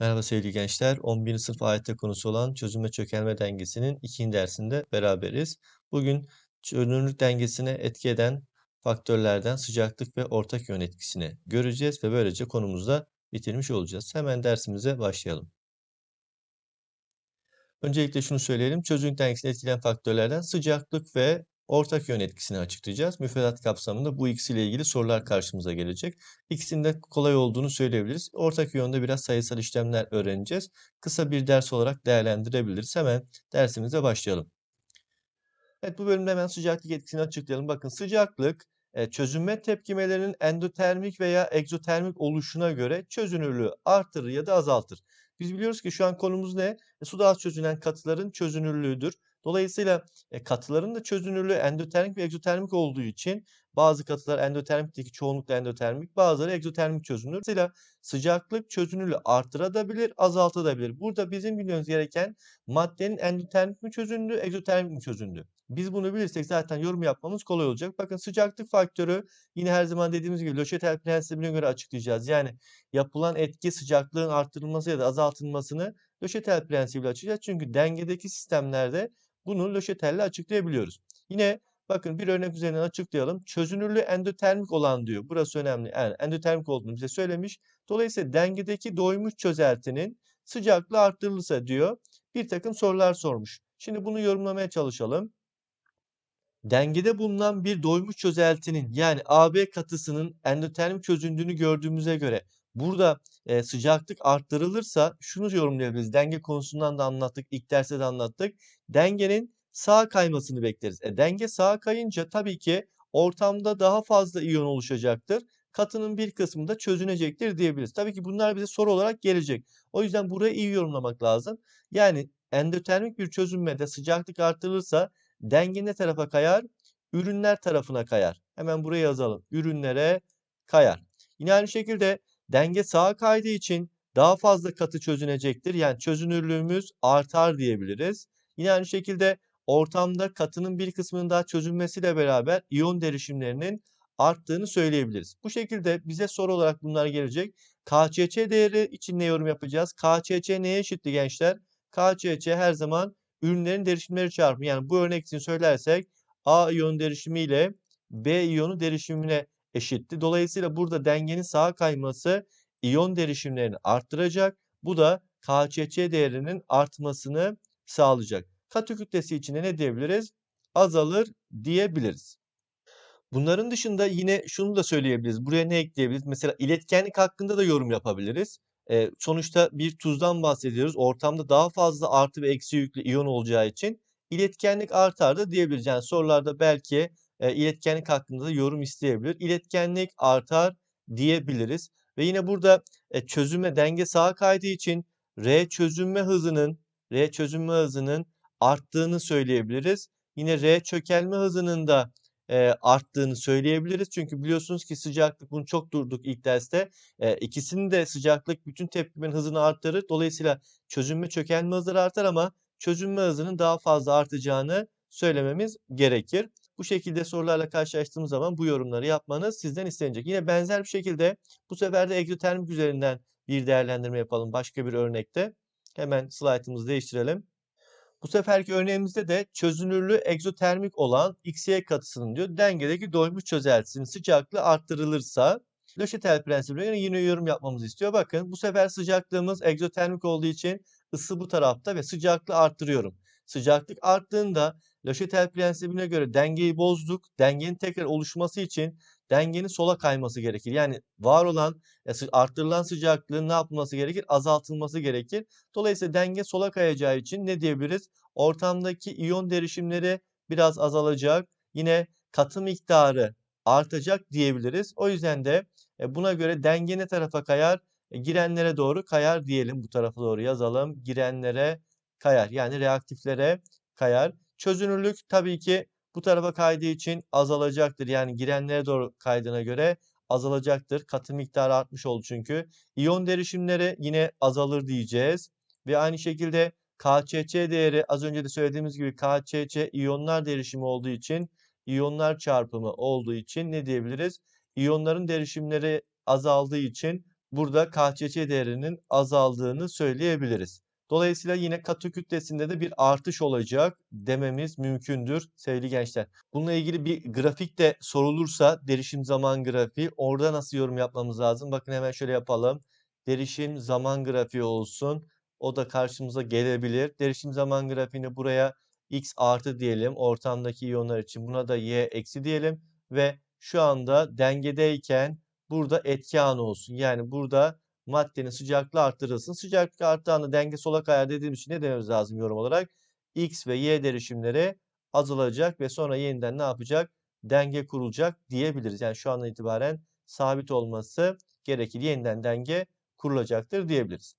Merhaba sevgili gençler. 11. sınıf AYT konusu olan çözüm ve çökelme dengesinin ikinci dersinde beraberiz. Bugün çözünürlük dengesine etki eden faktörlerden sıcaklık ve ortak yön etkisini göreceğiz ve böylece konumuzu da bitirmiş olacağız. Hemen dersimize başlayalım. Öncelikle şunu söyleyelim. Çözünürlük dengesini etkileyen faktörlerden sıcaklık ve ortak yön etkisini açıklayacağız. Müfredat kapsamında bu ikisiyle ilgili sorular karşımıza gelecek. İkisinin de kolay olduğunu söyleyebiliriz. Ortak yönde biraz sayısal işlemler öğreneceğiz. Kısa bir ders olarak değerlendirebiliriz. Hemen dersimize başlayalım. Evet bu bölümde hemen sıcaklık etkisini açıklayalım. Bakın sıcaklık e, çözünme tepkimelerinin endotermik veya egzotermik oluşuna göre çözünürlüğü artırır ya da azaltır. Biz biliyoruz ki şu an konumuz ne? E, suda az çözünen katıların çözünürlüğüdür. Dolayısıyla e, katıların da çözünürlüğü endotermik ve egzotermik olduğu için bazı katılar endotermikteki çoğunlukla endotermik, bazıları egzotermik çözünür. Dolayısıyla sıcaklık çözünürlüğü artırabilir, azaltabilir. Burada bizim bilmemiz gereken maddenin endotermik mi çözünürlüğü, egzotermik mi çözünürlüğü. Biz bunu bilirsek zaten yorum yapmamız kolay olacak. Bakın sıcaklık faktörü yine her zaman dediğimiz gibi Löşetel prensibine göre açıklayacağız. Yani yapılan etki sıcaklığın arttırılması ya da azaltılmasını Löşetel prensibiyle açıklayacağız. Çünkü dengedeki sistemlerde bunu Löşetel'le açıklayabiliyoruz. Yine bakın bir örnek üzerinden açıklayalım. Çözünürlüğü endotermik olan diyor. Burası önemli. Yani endotermik olduğunu bize söylemiş. Dolayısıyla dengedeki doymuş çözeltinin sıcaklığı arttırılırsa diyor bir takım sorular sormuş. Şimdi bunu yorumlamaya çalışalım. Dengede bulunan bir doymuş çözeltinin yani AB katısının endotermik çözündüğünü gördüğümüze göre burada e, sıcaklık arttırılırsa şunu yorumlayabiliriz. Denge konusundan da anlattık. ilk derste de anlattık. Dengenin sağa kaymasını bekleriz. E, denge sağa kayınca tabii ki ortamda daha fazla iyon oluşacaktır. Katının bir kısmı da çözünecektir diyebiliriz. Tabii ki bunlar bize soru olarak gelecek. O yüzden burayı iyi yorumlamak lazım. Yani endotermik bir çözünmede sıcaklık artırılırsa Denge ne tarafa kayar? Ürünler tarafına kayar. Hemen buraya yazalım. Ürünlere kayar. Yine aynı şekilde denge sağa kaydığı için daha fazla katı çözünecektir. Yani çözünürlüğümüz artar diyebiliriz. Yine aynı şekilde ortamda katının bir kısmının daha çözünmesiyle beraber iyon derişimlerinin arttığını söyleyebiliriz. Bu şekilde bize soru olarak bunlar gelecek. KÇÇ değeri için ne yorum yapacağız? KÇÇ neye eşitti gençler? KÇÇ her zaman ürünlerin derişimleri çarpımı. Yani bu örnek için söylersek A iyon derişimi ile B iyonu derişimine eşitti. Dolayısıyla burada dengenin sağa kayması iyon derişimlerini arttıracak. Bu da KÇÇ değerinin artmasını sağlayacak. Katı kütlesi için de ne diyebiliriz? Azalır diyebiliriz. Bunların dışında yine şunu da söyleyebiliriz. Buraya ne ekleyebiliriz? Mesela iletkenlik hakkında da yorum yapabiliriz. Eee, sonuçta bir tuzdan bahsediyoruz. Ortamda daha fazla artı ve eksi yüklü iyon olacağı için iletkenlik artar da diyebiliriz. Yani sorularda belki eee, iletkenlik hakkında da yorum isteyebilir. İletkenlik artar diyebiliriz. Ve yine burada e, çözünme denge sağa kaydığı için R çözünme hızının R çözünme hızının arttığını söyleyebiliriz. Yine R çökelme hızının da eee, arttığını söyleyebiliriz. Çünkü biliyorsunuz ki sıcaklık bunu çok durduk ilk derste. Eee, ikisinin de sıcaklık bütün tepkimenin hızını arttırır. Dolayısıyla çözünme çökelme hızları artar ama çözünme hızının daha fazla artacağını söylememiz gerekir. Bu şekilde sorularla karşılaştığımız zaman bu yorumları yapmanız sizden istenecek. Yine benzer bir şekilde bu sefer de egzotermik üzerinden bir değerlendirme yapalım başka bir örnekte. Hemen slaytımızı değiştirelim. Bu seferki örneğimizde de çözünürlüğü egzotermik olan XY katısının diyor dengedeki doymuş çözeltisinin sıcaklığı arttırılırsa Löşetel prensibine göre yine yorum yapmamızı istiyor. Bakın bu sefer sıcaklığımız egzotermik olduğu için ısı bu tarafta ve sıcaklığı arttırıyorum. Sıcaklık arttığında Löşetel prensibine göre dengeyi bozduk. Dengenin tekrar oluşması için dengenin sola kayması gerekir. Yani var olan e, arttırılan sıcaklığın ne yapılması gerekir? Azaltılması gerekir. Dolayısıyla denge sola kayacağı için ne diyebiliriz? Ortamdaki iyon derişimleri biraz azalacak. Yine katı miktarı artacak diyebiliriz. O yüzden de e, buna göre denge ne tarafa kayar? E, girenlere doğru kayar diyelim. Bu tarafa doğru yazalım. Girenlere kayar. Yani reaktiflere kayar. Çözünürlük tabii ki bu tarafa kaydığı için azalacaktır. Yani girenlere doğru kaydığına göre azalacaktır. Katı miktarı artmış oldu çünkü. İyon derişimleri yine azalır diyeceğiz. Ve aynı şekilde KÇÇ değeri az önce de söylediğimiz gibi KÇÇ iyonlar derişimi olduğu için iyonlar çarpımı olduğu için ne diyebiliriz? İyonların derişimleri azaldığı için burada KÇÇ değerinin azaldığını söyleyebiliriz. Dolayısıyla yine katı kütlesinde de bir artış olacak dememiz mümkündür sevgili gençler. Bununla ilgili bir grafik de sorulursa derişim zaman grafiği orada nasıl yorum yapmamız lazım? Bakın hemen şöyle yapalım. Derişim zaman grafiği olsun. O da karşımıza gelebilir. Derişim zaman grafiğini buraya x artı diyelim ortamdaki iyonlar için. Buna da y eksi diyelim ve şu anda dengedeyken burada etken olsun. Yani burada maddenin sıcaklığı arttırılsın. Sıcaklık arttığında denge sola kayar dediğimiz için ne dememiz lazım yorum olarak? X ve Y derişimleri azalacak ve sonra yeniden ne yapacak? Denge kurulacak diyebiliriz. Yani şu andan itibaren sabit olması gerekir. Yeniden denge kurulacaktır diyebiliriz.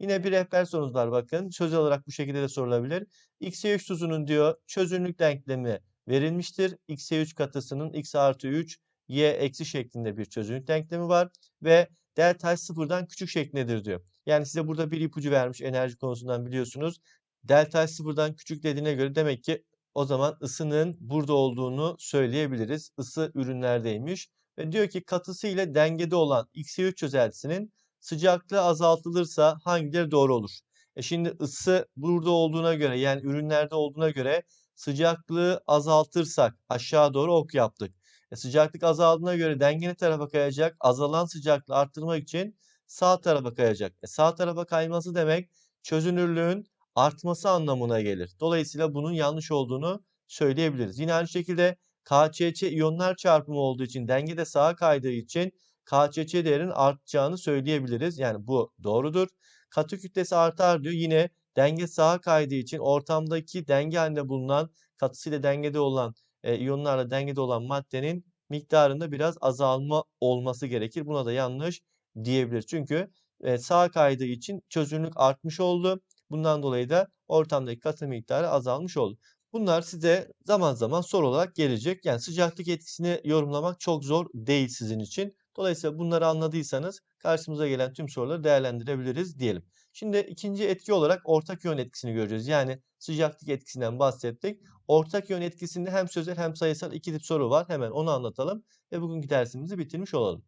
Yine bir rehber sorumuz var bakın. Sözel olarak bu şekilde de sorulabilir. XY3 tuzunun diyor çözünürlük denklemi verilmiştir. XY3 katısının x artı 3 y eksi şeklinde bir çözünürlük denklemi var ve delta sıfırdan küçük şeklindedir diyor. Yani size burada bir ipucu vermiş enerji konusundan biliyorsunuz. Delta sıfırdan küçük dediğine göre demek ki o zaman ısının burada olduğunu söyleyebiliriz. Isı ürünlerdeymiş. Ve diyor ki katısı ile dengede olan XY3 çözeltisinin sıcaklığı azaltılırsa hangileri doğru olur? E şimdi ısı burada olduğuna göre yani ürünlerde olduğuna göre sıcaklığı azaltırsak aşağı doğru ok yaptık. E sıcaklık azaldığına göre dengeli tarafa kayacak. Azalan sıcaklığı arttırmak için sağ tarafa kayacak. E sağ tarafa kayması demek çözünürlüğün artması anlamına gelir. Dolayısıyla bunun yanlış olduğunu söyleyebiliriz. Yine aynı şekilde KÇÇ iyonlar çarpımı olduğu için dengede sağa kaydığı için KÇÇ değerinin artacağını söyleyebiliriz. Yani bu doğrudur. Katı kütlesi artar diyor. Yine denge sağa kaydığı için ortamdaki denge halinde bulunan katısıyla dengede olan e, iyonlarla dengede olan maddenin miktarında biraz azalma olması gerekir. Buna da yanlış diyebiliriz. Çünkü e, sağa kaydığı için çözünürlük artmış oldu. Bundan dolayı da ortamdaki katı miktarı azalmış oldu. Bunlar size zaman zaman soru olarak gelecek. Yani sıcaklık etkisini yorumlamak çok zor değil sizin için. Dolayısıyla bunları anladıysanız karşımıza gelen tüm soruları değerlendirebiliriz diyelim. Şimdi ikinci etki olarak ortak yön etkisini göreceğiz. Yani sıcaklık etkisinden bahsettik. Ortak yön etkisinde hem sözel hem sayısal iki tip soru var. Hemen onu anlatalım ve bugünkü dersimizi bitirmiş olalım.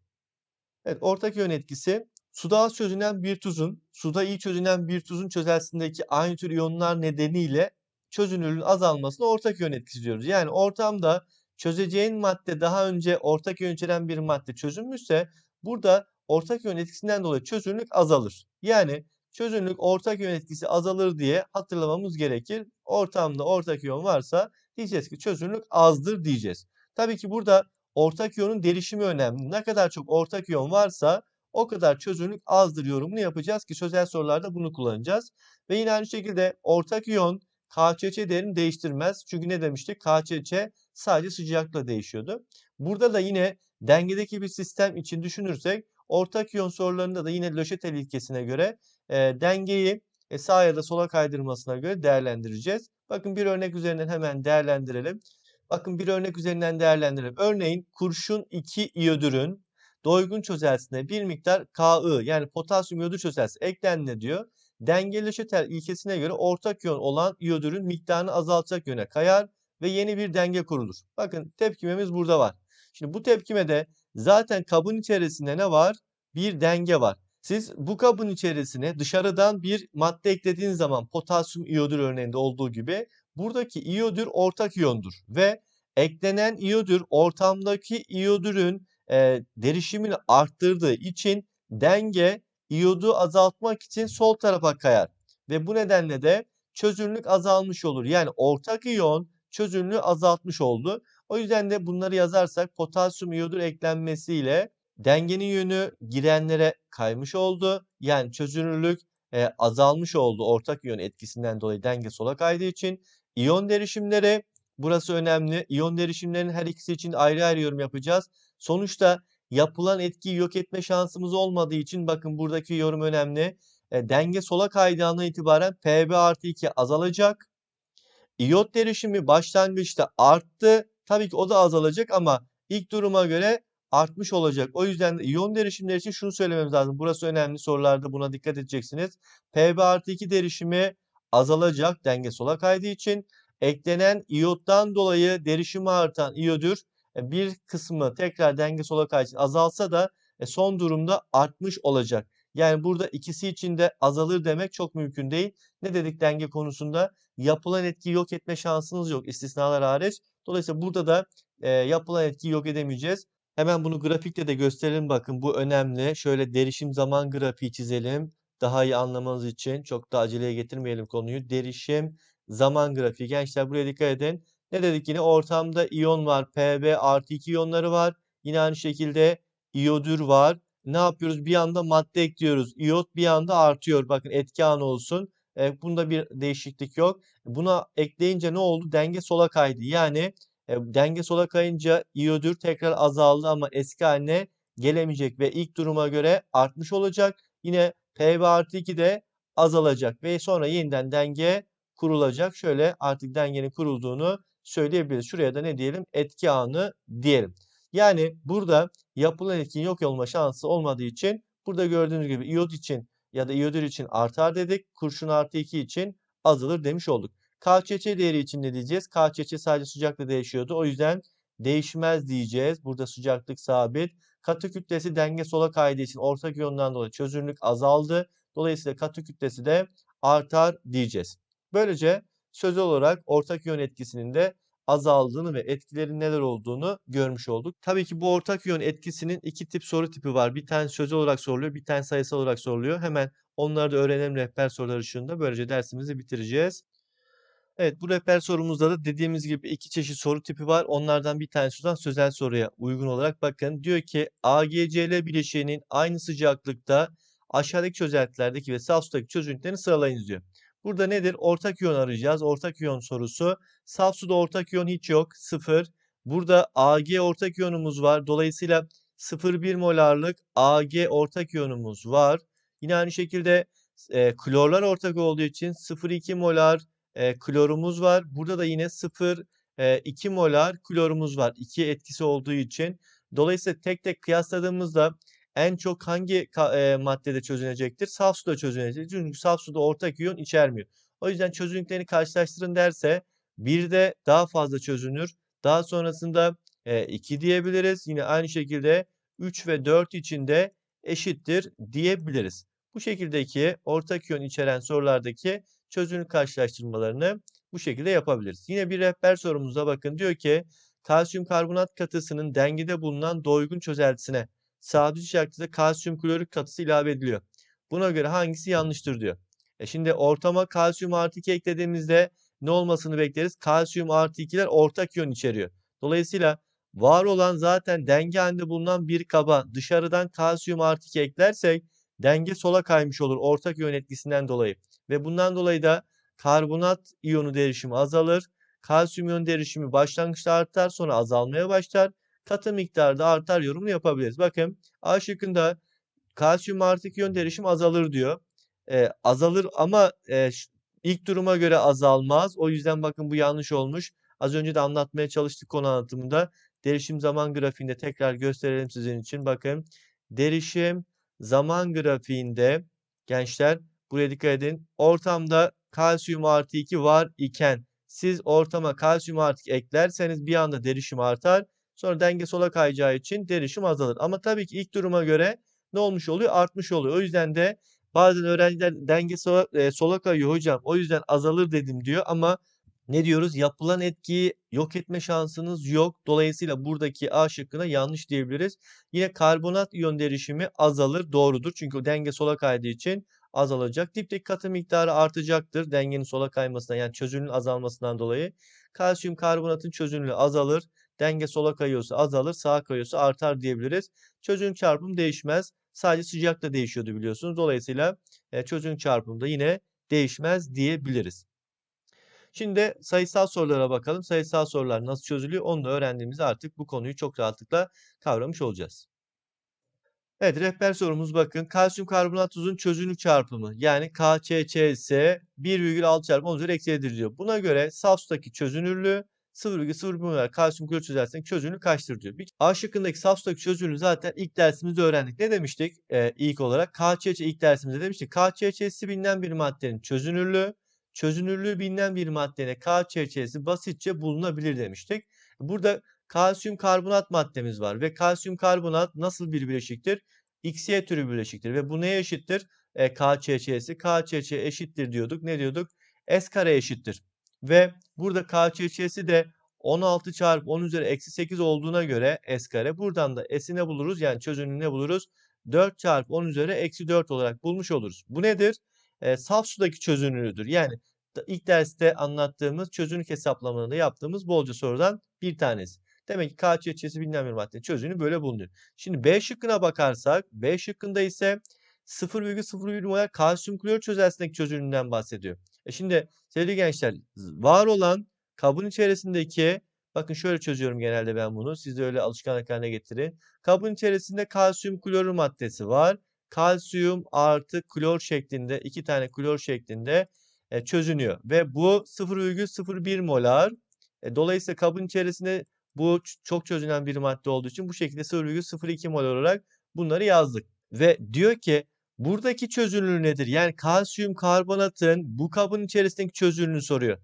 Evet, ortak yön etkisi suda az çözünen bir tuzun, suda iyi çözünen bir tuzun çözelsindeki aynı tür iyonlar nedeniyle çözünürlüğün azalmasına ortak yön etkisi diyoruz. Yani ortamda çözeceğin madde daha önce ortak yön içeren bir madde çözünmüşse burada ortak yön etkisinden dolayı çözünürlük azalır. Yani çözünürlük ortak yön etkisi azalır diye hatırlamamız gerekir. Ortamda ortak yön varsa diyeceğiz ki çözünürlük azdır diyeceğiz. Tabii ki burada ortak yönün derişimi önemli. Ne kadar çok ortak yön varsa o kadar çözünürlük azdır yorumunu yapacağız ki sözel sorularda bunu kullanacağız. Ve yine aynı şekilde ortak iyon KÇÇ değerini değiştirmez. Çünkü ne demiştik? KÇÇ sadece sıcaklıkla değişiyordu. Burada da yine dengedeki bir sistem için düşünürsek ortak iyon sorularında da yine Löşetel ilkesine göre e, dengeyi e, sağa ya da sola kaydırmasına göre değerlendireceğiz. Bakın bir örnek üzerinden hemen değerlendirelim. Bakın bir örnek üzerinden değerlendirelim. Örneğin kurşun 2 iyodürün doygun çözelsine bir miktar Ka yani potasyum iyodür çözelsi eklendiğinde diyor. Dengeli Löşetel ilkesine göre ortak yön olan iyodürün miktarını azaltacak yöne kayar ve yeni bir denge kurulur. Bakın tepkimemiz burada var. Şimdi bu tepkimede zaten kabın içerisinde ne var? Bir denge var. Siz bu kabın içerisine dışarıdan bir madde eklediğiniz zaman potasyum iyodür örneğinde olduğu gibi buradaki iyodür ortak iyondur ve eklenen iyodür ortamdaki iyodürün e, derişimini arttırdığı için denge iyodu azaltmak için sol tarafa kayar ve bu nedenle de çözünürlük azalmış olur. Yani ortak iyon çözünürlüğü azaltmış oldu. O yüzden de bunları yazarsak potasyum iyodür eklenmesiyle dengenin yönü girenlere kaymış oldu. Yani çözünürlük e, azalmış oldu ortak iyon etkisinden dolayı denge sola kaydığı için. İyon derişimleri burası önemli. İyon derişimlerinin her ikisi için ayrı ayrı yorum yapacağız. Sonuçta yapılan etkiyi yok etme şansımız olmadığı için bakın buradaki yorum önemli. E, denge sola kaydığından itibaren Pb artı 2 azalacak. İyot derişimi başlangıçta arttı. Tabii ki o da azalacak ama ilk duruma göre artmış olacak. O yüzden de iyon derişimleri için şunu söylememiz lazım. Burası önemli sorularda buna dikkat edeceksiniz. Pb artı 2 derişimi azalacak denge sola kaydığı için. Eklenen iyottan dolayı derişimi artan iyodür e, bir kısmı tekrar denge sola için azalsa da E, son durumda artmış olacak. Yani burada ikisi için de azalır demek çok mümkün değil. Ne dedik denge konusunda? Yapılan etkiyi yok etme şansınız yok istisnalar hariç. Dolayısıyla burada da e, yapılan etkiyi yok edemeyeceğiz. Hemen bunu grafikte de gösterelim bakın bu önemli. Şöyle derişim zaman grafiği çizelim. Daha iyi anlamanız için çok da aceleye getirmeyelim konuyu. Derişim zaman grafiği. Gençler buraya dikkat edin. Ne dedik yine? Ortamda iyon var. Pb artı 2 iyonları var. Yine aynı şekilde iyodür var. Ne yapıyoruz? Bir anda madde ekliyoruz. İyot bir anda artıyor. Bakın etki anı olsun. E, bunda bir değişiklik yok. Buna ekleyince ne oldu? Denge sola kaydı. Yani e, denge sola kayınca iyodür tekrar azaldı ama eski haline gelemeyecek ve ilk duruma göre artmış olacak. Yine Pb artı 2 de azalacak ve sonra yeniden denge kurulacak. Şöyle artık dengenin kurulduğunu söyleyebiliriz. Şuraya da ne diyelim? Etki anı diyelim. Yani burada yapılan etkinin yok olma şansı olmadığı için burada gördüğünüz gibi iyot için ya da iyodür için artar dedik. Kurşun artı 2 için azalır demiş olduk. KÇÇ değeri için ne diyeceğiz? KÇÇ sadece sıcaklıkla değişiyordu. O yüzden değişmez diyeceğiz. Burada sıcaklık sabit. Katı kütlesi denge sola kaydığı için ortak iyondan dolayı çözünürlük azaldı. Dolayısıyla katı kütlesi de artar diyeceğiz. Böylece sözel olarak ortak iyon etkisinin de azaldığını ve etkilerin neler olduğunu görmüş olduk. Tabii ki bu ortak iyon etkisinin iki tip soru tipi var. Bir tane sözel olarak soruluyor, bir tane sayısal olarak soruluyor. Hemen onları da öğrenelim rehber sorular ışığında. Böylece dersimizi bitireceğiz. Evet bu rehber sorumuzda da dediğimiz gibi iki çeşit soru tipi var. Onlardan bir tanesi olan sözel soruya uygun olarak bakın. Diyor ki AgCl bileşiğinin aynı sıcaklıkta aşağıdaki çözeltilerdeki ve saf sudaki çözünürlüklerini sıralayınız diyor. Burada nedir? Ortak iyon arayacağız. Ortak iyon sorusu. Saf suda ortak iyon hiç yok. Sıfır. Burada Ag ortak iyonumuz var. Dolayısıyla 0,1 molarlık Ag ortak iyonumuz var. Yine aynı şekilde e, klorlar ortak olduğu için 0,2 molar e, klorumuz var. Burada da yine 0,2 molar klorumuz var. 2 etkisi olduğu için. Dolayısıyla tek tek kıyasladığımızda en çok hangi e, maddede çözünecektir? Saf suda çözünecektir. Çünkü saf suda ortak iyon içermiyor. O yüzden çözünürlüklerini karşılaştırın derse bir de daha fazla çözünür. Daha sonrasında e, 2 diyebiliriz. Yine aynı şekilde 3 ve 4 için de eşittir diyebiliriz. Bu şekildeki ortak iyon içeren sorulardaki çözünürlük karşılaştırmalarını bu şekilde yapabiliriz. Yine bir rehber sorumuzda bakın diyor ki kalsiyum karbonat katısının dengede bulunan doygun çözeltisine sabit sıcaklıkta kalsiyum klorik katısı ilave ediliyor. Buna göre hangisi yanlıştır diyor. E şimdi ortama kalsiyum artı 2 eklediğimizde ne olmasını bekleriz? Kalsiyum artı 2'ler ortak iyon içeriyor. Dolayısıyla var olan zaten denge halinde bulunan bir kaba dışarıdan kalsiyum artı 2 eklersek denge sola kaymış olur ortak iyon etkisinden dolayı. Ve bundan dolayı da karbonat iyonu derişimi azalır. Kalsiyum iyon derişimi başlangıçta artar sonra azalmaya başlar katı miktarda artar yorumunu yapabiliriz. Bakın A şıkkında kalsiyum artı iyon derişim azalır diyor. Ee, azalır ama e, ilk duruma göre azalmaz. O yüzden bakın bu yanlış olmuş. Az önce de anlatmaya çalıştık konu anlatımında. Derişim zaman grafiğinde tekrar gösterelim sizin için. Bakın derişim zaman grafiğinde gençler buraya dikkat edin. Ortamda kalsiyum artı 2 var iken siz ortama kalsiyum artı 2 eklerseniz bir anda derişim artar. Sonra denge sola kayacağı için derişim azalır. Ama tabii ki ilk duruma göre ne olmuş oluyor? Artmış oluyor. O yüzden de bazen öğrenciler denge sola, e, sola kayıyor hocam. O yüzden azalır dedim diyor ama ne diyoruz? Yapılan etkiyi yok etme şansınız yok. Dolayısıyla buradaki A şıkkına yanlış diyebiliriz. Yine karbonat iyon derişimi azalır. Doğrudur. Çünkü denge sola kaydığı için azalacak. Dipteki katı miktarı artacaktır. Dengenin sola kaymasından yani çözünürlüğün azalmasından dolayı. Kalsiyum karbonatın çözünürlüğü azalır. Denge sola kayıyorsa azalır, sağa kayıyorsa artar diyebiliriz. Çözünürlük çarpımı değişmez. Sadece sıcakla değişiyordu biliyorsunuz. Dolayısıyla e, çözünürlük çarpımı da yine değişmez diyebiliriz. Şimdi sayısal sorulara bakalım. Sayısal sorular nasıl çözülüyor onu da öğrendiğimizde artık bu konuyu çok rahatlıkla kavramış olacağız. Evet rehber sorumuz bakın. Kalsiyum karbonat tuzun çözünürlük çarpımı yani KÇÇS 1,6 çarpı 10 üzeri eksi 7'dir diyor. Buna göre saf sudaki çözünürlüğü 0,0 molar kalsiyum klor çözersek çözünürlüğü kaçtır diyor. A şıkkındaki saf sudaki çözünürlüğü zaten ilk dersimizde öğrendik. Ne demiştik ee, ilk olarak? KÇÇ ilk dersimizde demiştik. KÇÇ'si bilinen bir maddenin çözünürlüğü, çözünürlüğü bilinen bir maddenin KÇÇ'si basitçe bulunabilir demiştik. Burada kalsiyum karbonat maddemiz var ve kalsiyum karbonat nasıl bir bileşiktir? XY türü bileşiktir ve bu neye eşittir? E, KÇÇ'si KÇÇ eşittir diyorduk. Ne diyorduk? S kare eşittir. Ve burada KÇÇ'si de 16 çarpı 10 üzeri eksi 8 olduğuna göre S kare. Buradan da S'i ne buluruz? Yani çözünürlüğü ne buluruz? 4 çarpı 10 üzeri eksi 4 olarak bulmuş oluruz. Bu nedir? E, saf sudaki çözünürlüğüdür. Yani ilk derste anlattığımız çözünürlük hesaplamalarında yaptığımız bolca sorudan bir tanesi. Demek ki KÇÇ'si bilinen bir madde çözünürlüğü böyle bulunuyor. Şimdi B şıkkına bakarsak B şıkkında ise 0,01 molar kalsiyum klor çözeltisindeki çözünürlüğünden bahsediyor. E şimdi sevgili gençler var olan kabın içerisindeki bakın şöyle çözüyorum genelde ben bunu. Siz de öyle alışkanlık haline getirin. Kabın içerisinde kalsiyum klorür maddesi var. Kalsiyum artı klor şeklinde iki tane klor şeklinde e, çözünüyor. Ve bu 0,01 molar. E, dolayısıyla kabın içerisinde bu çok çözünen bir madde olduğu için bu şekilde 0,02 molar olarak bunları yazdık. Ve diyor ki buradaki çözünürlüğü nedir? Yani kalsiyum karbonatın bu kabın içerisindeki çözünürlüğünü soruyor.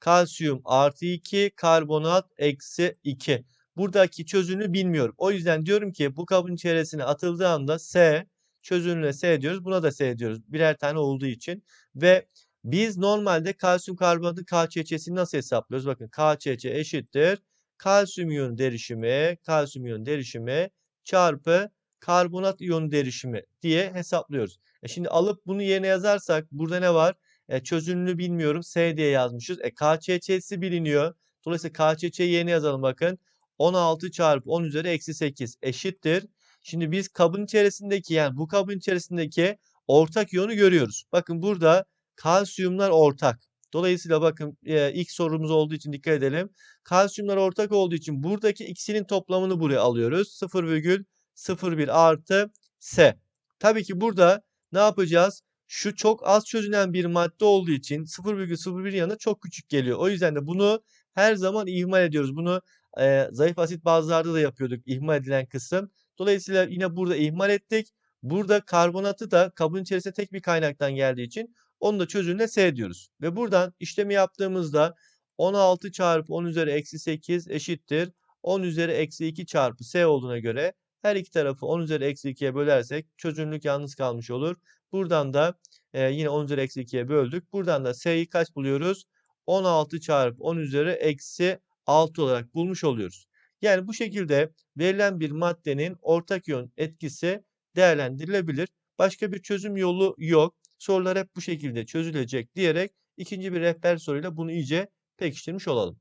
Kalsiyum artı 2, karbonat eksi 2. Buradaki çözünürlüğü bilmiyorum. O yüzden diyorum ki bu kabın içerisine atıldığı anda S, çözünürlüğe S diyoruz. Buna da S diyoruz. Birer tane olduğu için. Ve biz normalde kalsiyum karbonatın KÇÇ'sini nasıl hesaplıyoruz? Bakın KÇÇ eşittir. Kalsiyum iyon derişimi, kalsiyum iyon derişimi çarpı karbonat iyonu derişimi diye hesaplıyoruz. E şimdi alıp bunu yerine yazarsak burada ne var? E, çözünürlüğü bilmiyorum. S diye yazmışız. E, KÇÇ'si biliniyor. Dolayısıyla KÇÇ'yi yerine yazalım bakın. 16 çarpı 10 üzeri eksi 8 eşittir. Şimdi biz kabın içerisindeki yani bu kabın içerisindeki ortak iyonu görüyoruz. Bakın burada kalsiyumlar ortak. Dolayısıyla bakın e, ilk sorumuz olduğu için dikkat edelim. Kalsiyumlar ortak olduğu için buradaki ikisinin toplamını buraya alıyoruz. 0,01 artı S. Tabii ki burada ne yapacağız? Şu çok az çözünen bir madde olduğu için 0,01 yanı çok küçük geliyor. O yüzden de bunu her zaman ihmal ediyoruz. Bunu e, zayıf asit bazılarda da yapıyorduk ihmal edilen kısım. Dolayısıyla yine burada ihmal ettik. Burada karbonatı da kabın içerisinde tek bir kaynaktan geldiği için onu da çözünürlüğe S diyoruz. Ve buradan işlemi yaptığımızda 16 çarpı 10 üzeri eksi 8 eşittir. 10 üzeri eksi 2 çarpı S olduğuna göre her iki tarafı 10 üzeri eksi 2'ye bölersek çözünürlük yalnız kalmış olur. Buradan da e, yine 10 üzeri eksi 2'ye böldük. Buradan da S'yi kaç buluyoruz? 16 çarpı 10 üzeri eksi 6 olarak bulmuş oluyoruz. Yani bu şekilde verilen bir maddenin ortak iyon etkisi değerlendirilebilir. Başka bir çözüm yolu yok. Sorular hep bu şekilde çözülecek diyerek ikinci bir rehber soruyla bunu iyice pekiştirmiş olalım.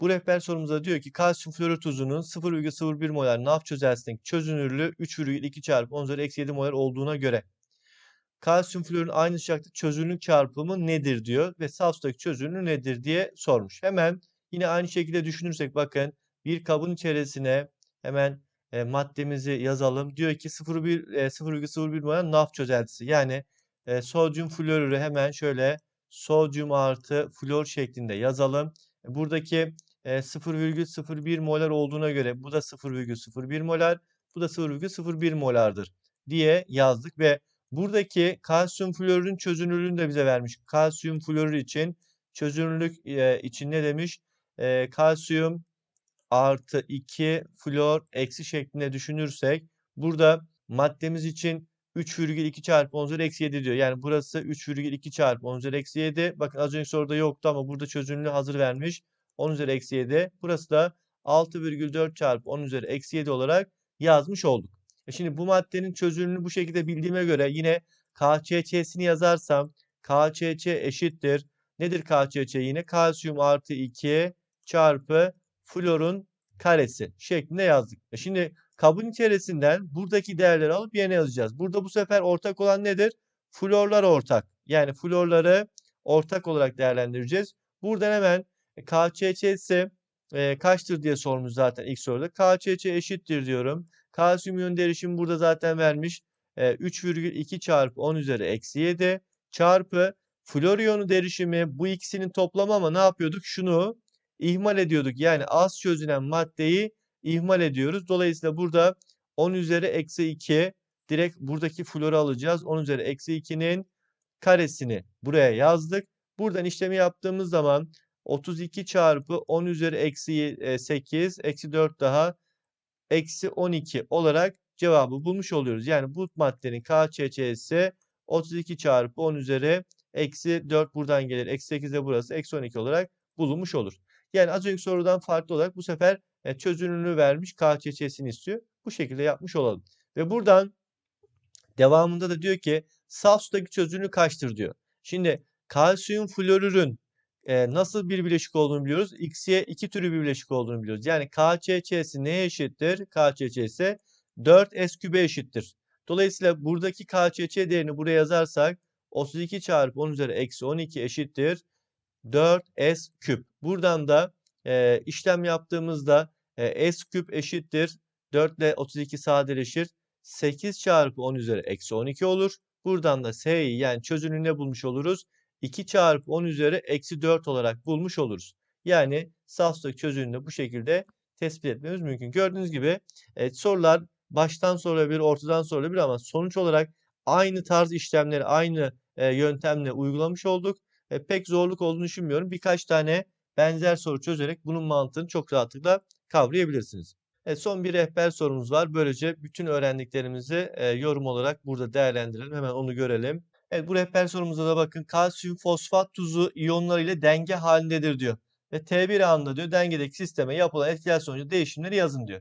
Bu rehber sorumuza diyor ki kalsiyum florür tuzunun 0,01 molar NaF çözeltisindeki çözünürlüğü 3,2 çarpı 10 üzeri eksi 7 molar olduğuna göre kalsiyum florün aynı sıcaklık çözünürlük çarpımı nedir diyor ve saf sudaki çözünürlüğü nedir diye sormuş. Hemen yine aynı şekilde düşünürsek bakın bir kabın içerisine hemen e, maddemizi yazalım. Diyor ki 0,1 e, 0,01 molar NaF çözeltisi. Yani e, sodyum florürü hemen şöyle sodyum artı flor şeklinde yazalım. Buradaki e, 0,01 molar olduğuna göre bu da 0,01 molar, bu da 0,01 molardır diye yazdık ve buradaki kalsiyum florürün çözünürlüğünü de bize vermiş. Kalsiyum florür için çözünürlük e, için ne demiş? E, kalsiyum artı 2 flor eksi şeklinde düşünürsek burada maddemiz için 3,2 çarpı 10 üzeri eksi 7 diyor. Yani burası 3,2 çarpı 10 üzeri eksi 7. Bakın az önce soruda yoktu ama burada çözünürlüğü hazır vermiş. 10 üzeri eksi 7. Burası da 6,4 çarpı 10 üzeri eksi 7 olarak yazmış olduk. E şimdi bu maddenin çözünürlüğünü bu şekilde bildiğime göre yine KÇÇ'sini yazarsam KÇÇ eşittir. Nedir KÇÇ? Yine kalsiyum artı 2 çarpı florun karesi şeklinde yazdık. E şimdi kabın içerisinden buradaki değerleri alıp yerine yazacağız. Burada bu sefer ortak olan nedir? Florlar ortak. Yani florları ortak olarak değerlendireceğiz. Buradan hemen KÇÇ'si e, kaçtır diye sormuş zaten ilk soruda. KÇÇ eşittir diyorum. Kalsiyum iyon derişimi burada zaten vermiş. E, 3,2 çarpı 10 üzeri eksi 7 çarpı flor iyonu derişimi bu ikisinin toplamı ama ne yapıyorduk? Şunu ihmal ediyorduk. Yani az çözünen maddeyi ihmal ediyoruz. Dolayısıyla burada 10 üzeri eksi 2 direkt buradaki floru alacağız. 10 üzeri eksi 2'nin karesini buraya yazdık. Buradan işlemi yaptığımız zaman 32 çarpı 10 üzeri eksi 8 eksi 4 daha eksi 12 olarak cevabı bulmuş oluyoruz. Yani bu maddenin KÇÇ'si 32 çarpı 10 üzeri eksi 4 buradan gelir. Eksi 8 de burası. Eksi 12 olarak bulunmuş olur. Yani az önceki sorudan farklı olarak bu sefer e, çözünürlüğü vermiş KÇÇ'sini istiyor. Bu şekilde yapmış olalım. Ve buradan devamında da diyor ki saf sudaki çözünürlüğü kaçtır diyor. Şimdi kalsiyum florürün e, nasıl bir bileşik olduğunu biliyoruz. X'ye iki türü bir bileşik olduğunu biliyoruz. Yani KÇÇ'si neye eşittir? KÇÇ'si 4S kübe eşittir. Dolayısıyla buradaki KÇÇ değerini buraya yazarsak 32 çarpı 10 üzeri eksi 12 eşittir 4S küp. Buradan da e, işlem yaptığımızda e, S küp eşittir 4 ile 32 sadeleşir. 8 çarpı 10 üzeri eksi 12 olur. Buradan da S'yi yani çözünürlüğü ne bulmuş oluruz? 2 çarpı 10 üzeri eksi 4 olarak bulmuş oluruz. Yani safslık çözünürlüğünü bu şekilde tespit etmemiz mümkün. Gördüğünüz gibi evet, sorular baştan sorulabilir, ortadan sorulabilir ama sonuç olarak aynı tarz işlemleri aynı e, yöntemle uygulamış olduk. E, pek zorluk olduğunu düşünmüyorum. Birkaç tane benzer soru çözerek bunun mantığını çok rahatlıkla kavrayabilirsiniz. Evet, son bir rehber sorumuz var. Böylece bütün öğrendiklerimizi e, yorum olarak burada değerlendirelim. Hemen onu görelim. Evet bu rehber sorumuzda da bakın kalsiyum fosfat tuzu iyonlar ile denge halindedir diyor. Ve T1 anında diyor dengedeki sisteme yapılan etkiler sonucu değişimleri yazın diyor.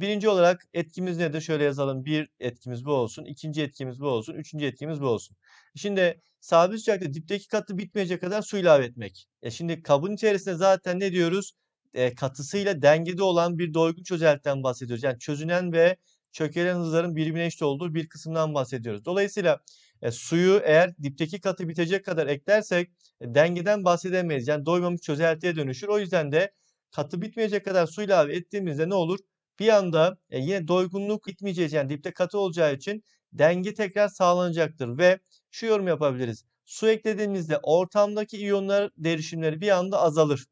Birinci olarak etkimiz nedir? Şöyle yazalım. Bir etkimiz bu olsun. ikinci etkimiz bu olsun. Üçüncü etkimiz bu olsun. Şimdi sabit sıcaklıkta dipteki katı bitmeyecek kadar su ilave etmek. E şimdi kabın içerisinde zaten ne diyoruz? E, katısıyla dengede olan bir doygun çözeltiden bahsediyoruz. Yani çözünen ve çökelen hızların birbirine eşit olduğu bir kısımdan bahsediyoruz. Dolayısıyla e, suyu eğer dipteki katı bitecek kadar eklersek e, dengeden bahsedemeyiz. Yani doymamış çözeltiye dönüşür. O yüzden de katı bitmeyecek kadar su ilave ettiğimizde ne olur? Bir anda e, yine doygunluk bitmeyeceği yani dipte katı olacağı için denge tekrar sağlanacaktır ve şu yorum yapabiliriz. Su eklediğimizde ortamdaki iyonlar derişimleri bir anda azalır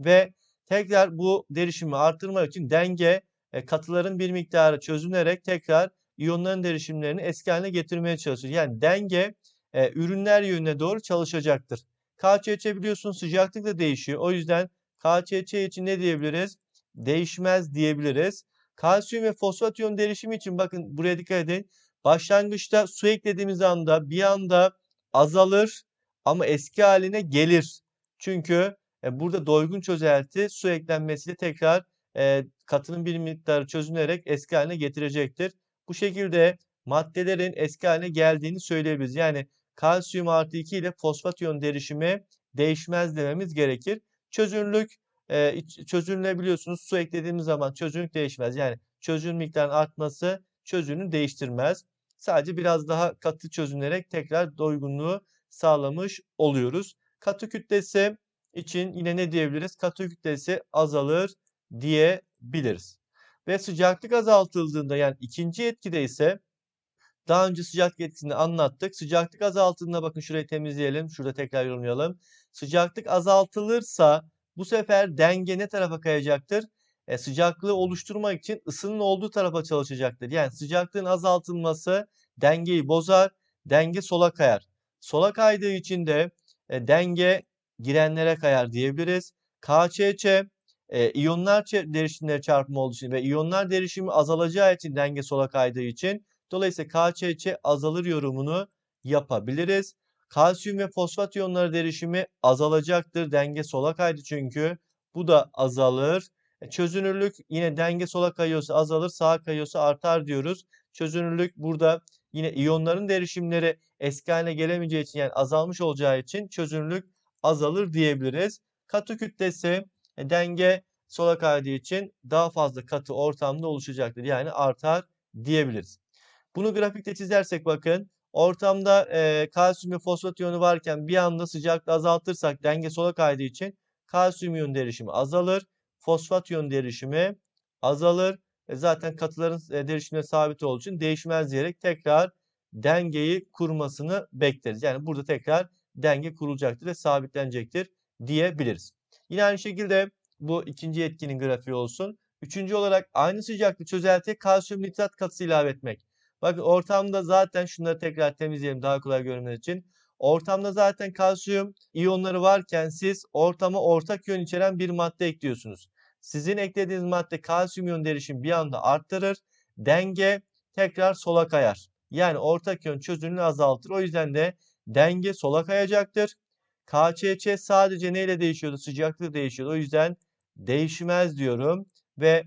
ve tekrar bu derişimi artırmak için denge e, katıların bir miktarı çözünerek tekrar iyonların derişimlerini eski haline getirmeye çalışır. Yani denge e, ürünler yönüne doğru çalışacaktır. KÇÇ biliyorsunuz sıcaklık da değişiyor. O yüzden KÇÇ için ne diyebiliriz? Değişmez diyebiliriz. Kalsiyum ve fosfat iyon derişimi için bakın buraya dikkat edin. Başlangıçta su eklediğimiz anda bir anda azalır ama eski haline gelir. Çünkü e, burada doygun çözelti su eklenmesiyle tekrar e, katının bir miktarı çözünerek eski haline getirecektir. Bu şekilde maddelerin eski haline geldiğini söyleyebiliriz. Yani kalsiyum artı 2 ile fosfat iyon derişimi değişmez dememiz gerekir. Çözünürlük e, çözünülebiliyorsunuz. Su eklediğimiz zaman çözünürlük değişmez. Yani çözünür miktarının artması çözünürlüğü değiştirmez. Sadece biraz daha katı çözünerek tekrar doygunluğu sağlamış oluyoruz. Katı kütlesi için yine ne diyebiliriz? Katı kütlesi azalır diyebiliriz. Ve sıcaklık azaltıldığında yani ikinci etkide ise daha önce sıcaklık etkisini anlattık. Sıcaklık azaltıldığında bakın şurayı temizleyelim. Şurada tekrar yorumlayalım. Sıcaklık azaltılırsa bu sefer denge ne tarafa kayacaktır? E, sıcaklığı oluşturmak için ısının olduğu tarafa çalışacaktır. Yani sıcaklığın azaltılması dengeyi bozar. Denge sola kayar. Sola kaydığı için de e, denge girenlere kayar diyebiliriz. KÇÇ e, iyonlar derişimleri çarpımı olduğu için ve iyonlar derişimi azalacağı için denge sola kaydığı için dolayısıyla KÇÇ azalır yorumunu yapabiliriz. Kalsiyum ve fosfat iyonları derişimi azalacaktır. Denge sola kaydı çünkü. Bu da azalır. E, çözünürlük yine denge sola kayıyorsa azalır, sağa kayıyorsa artar diyoruz. Çözünürlük burada yine iyonların derişimleri eski haline gelemeyeceği için yani azalmış olacağı için çözünürlük azalır diyebiliriz. Katı kütlesi e, denge sola kaydığı için daha fazla katı ortamda oluşacaktır. Yani artar diyebiliriz. Bunu grafikte çizersek bakın ortamda e, kalsiyum ve fosfat iyonu varken bir anda sıcaklığı azaltırsak denge sola kaydığı için kalsiyum iyon derişimi azalır. Fosfat iyon derişimi azalır. E, zaten katıların e, derişimine sabit olduğu için değişmez diyerek tekrar dengeyi kurmasını bekleriz. Yani burada tekrar denge kurulacaktır ve sabitlenecektir diyebiliriz. Yine aynı şekilde bu ikinci etkinin grafiği olsun. Üçüncü olarak aynı sıcaklık çözeltiye kalsiyum nitrat katısı ilave etmek. Bakın ortamda zaten şunları tekrar temizleyelim daha kolay görmeniz için. Ortamda zaten kalsiyum iyonları varken siz ortama ortak yön içeren bir madde ekliyorsunuz. Sizin eklediğiniz madde kalsiyum iyon derişimi bir anda arttırır. Denge tekrar sola kayar. Yani ortak yön çözünürlüğünü azaltır. O yüzden de denge sola kayacaktır. KÇÇ sadece neyle değişiyordu? Sıcaklık değişiyordu. O yüzden değişmez diyorum ve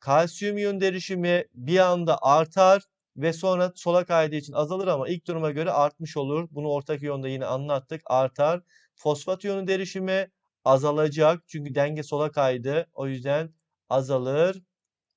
kalsiyum iyon derişimi bir anda artar ve sonra sola kaydığı için azalır ama ilk duruma göre artmış olur. Bunu ortak iyonda yine anlattık. Artar. Fosfat iyonu derişimi azalacak. Çünkü denge sola kaydı. O yüzden azalır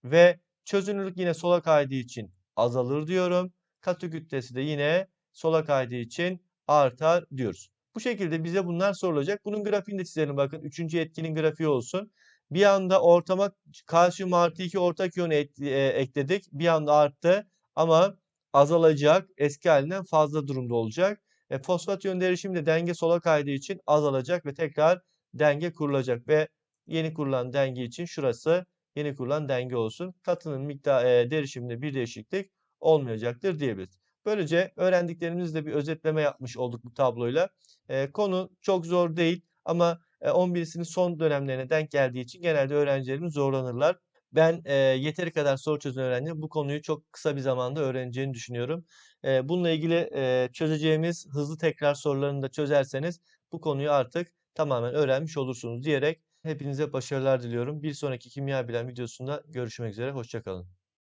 ve çözünürlük yine sola kaydığı için azalır diyorum. Katı kütlesi de yine sola kaydığı için artar diyoruz. Bu şekilde bize bunlar sorulacak. Bunun grafiğini de çizelim bakın. Üçüncü etkinin grafiği olsun. Bir anda ortama kalsiyum artı 2 ortak iyon e, ekledik. Bir anda arttı ama azalacak. Eski halinden fazla durumda olacak. E, fosfat iyon derişimi de denge sola kaydığı için azalacak ve tekrar denge kurulacak ve yeni kurulan denge için şurası yeni kurulan denge olsun. Katının miktar e, derişiminde bir değişiklik olmayacaktır diyebiliriz. Böylece öğrendiklerimizle bir özetleme yapmış olduk bu tabloyla. E, konu çok zor değil ama e, 11'sinin son dönemlerine denk geldiği için genelde öğrencilerimiz zorlanırlar. Ben e, yeteri kadar soru çözen öğrencinin bu konuyu çok kısa bir zamanda öğreneceğini düşünüyorum. E, bununla ilgili e, çözeceğimiz hızlı tekrar sorularını da çözerseniz bu konuyu artık tamamen öğrenmiş olursunuz diyerek hepinize başarılar diliyorum. Bir sonraki kimya bilen videosunda görüşmek üzere. Hoşçakalın.